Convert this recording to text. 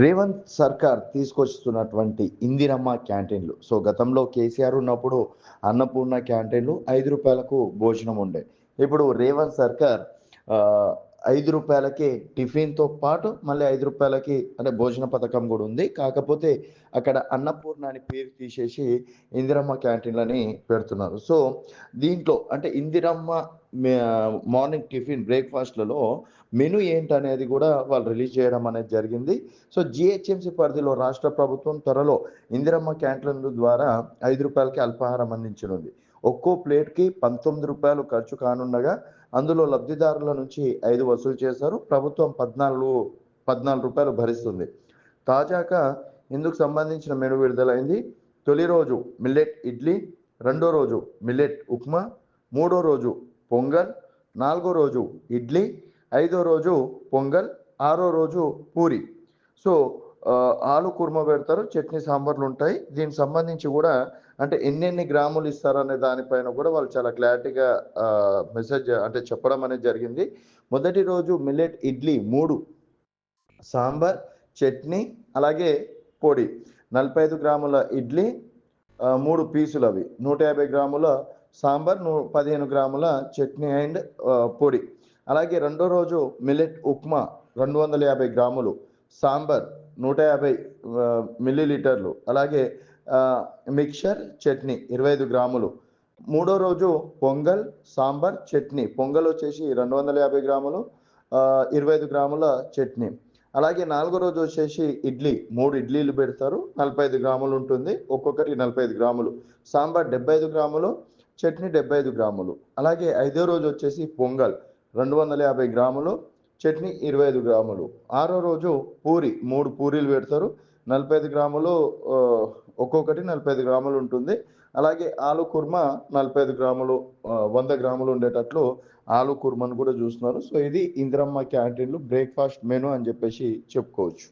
రేవంత్ సర్కార్ తీసుకొస్తున్నటువంటి ఇందిరమ్మ క్యాంటీన్లు. సో గతంలో కేసీఆర్ ఉన్నప్పుడు అన్నపూర్ణ క్యాంటీన్లు ఐదు రూపాయలకు భోజనం ఉండే. ఇప్పుడు రేవంత్ సర్కార్ ఐదు రూపాయలకి టిఫిన్తో పాటు మళ్ళీ ఐదు రూపాయలకి అంటే భోజన పథకం కూడా ఉంది. కాకపోతే అక్కడ అన్నపూర్ణ అని పేరు తీసేసి ఇందిరమ్మ క్యాంటీన్లని పెడుతున్నారు. సో దీంట్లో అంటే ఇందిరమ్మ మార్నింగ్ టిఫిన్ బ్రేక్ఫాస్ట్లలో మెను ఏంటనేది కూడా వాళ్ళు రిలీజ్ చేయడం అనేది జరిగింది. సో జిహెచ్ఎంసీ పరిధిలో రాష్ట్ర ప్రభుత్వం త్వరలో ఇందిరమ్మ క్యాంటీన్ల ద్వారా ఐదు రూపాయలకి అల్పాహారం అందించనుంది. ఒక్కో ప్లేట్కి పంతొమ్మిది రూపాయలు ఖర్చు కానుండగా అందులో లబ్ధిదారుల నుంచి ఐదు వసూలు చేశారు. ప్రభుత్వం పద్నాలుగు పద్నాలుగు రూపాయలు భరిస్తుంది. తాజాగా ఇందుకు సంబంధించిన మెను విడుదలైంది. తొలి రోజు మిల్లెట్ ఇడ్లీ రెండో రోజు మిల్లెట్ ఉప్మా మూడో రోజు పొంగల్ నాలుగో రోజు ఇడ్లీ ఐదో రోజు పొంగల్ ఆరో రోజు పూరి. సో ఆలు కుర్మ పెడతారు చట్నీ సాంబార్లు ఉంటాయి. దీనికి సంబంధించి కూడా అంటే ఎన్నెన్ని గ్రాములు ఇస్తారనే దానిపైన కూడా వాళ్ళు చాలా క్లారిటీగా మెసేజ్ అంటే చెప్పడం అనేది జరిగింది. మొదటి రోజు మిల్లెట్ ఇడ్లీ మూడు సాంబార్ చట్నీ అలాగే పొడి. నలభై ఐదు గ్రాముల ఇడ్లీ మూడు పీసులు అవి. నూట యాభై గ్రాముల సాంబార్ నూ పదిహేను గ్రాముల చట్నీ అండ్ పొడి. అలాగే రెండో రోజు మిల్లెట్ ఉప్మా రెండు వందల యాభై గ్రాములు సాంబార్ నూట యాభై మిల్లీలీటర్లు. మిల్లీ లీటర్లు అలాగే మిక్చర్ చట్నీ ఇరవై ఐదు గ్రాములు. మూడో రోజు పొంగల్ సాంబార్ చట్నీ. పొంగల్ వచ్చేసి రెండు వందల యాభై గ్రాములు ఇరవై ఐదు గ్రాముల చట్నీ. అలాగే నాలుగో రోజు వచ్చేసి ఇడ్లీ. మూడు ఇడ్లీలు పెడతారు నలభై ఐదు గ్రాములు ఉంటుంది. ఒక్కొక్కటి నలభై ఐదు గ్రాములు. సాంబార్ డెబ్బై ఐదు గ్రాములు చట్నీ డెబ్బై ఐదు గ్రాములు. అలాగే ఐదో రోజు వచ్చేసి పొంగల్ రెండు వందల యాభై గ్రాములు చట్నీ ఇరవై ఐదు గ్రాములు. ఆరో రోజు పూరి మూడు పూరీలు పెడతారు. నలభై ఐదు గ్రాములు ఒక్కొక్కటి నలభై ఐదు గ్రాములు ఉంటుంది. అలాగే ఆలు కుర్మా నలభై ఐదు గ్రాములు వంద గ్రాములు ఉండేటట్లు ఆలు కుర్మను కూడా చూస్తున్నారు. సో ఇది ఇందిరమ్మ క్యాంటీన్లు బ్రేక్ఫాస్ట్ మెను అని చెప్పేసి చెప్పుకోవచ్చు.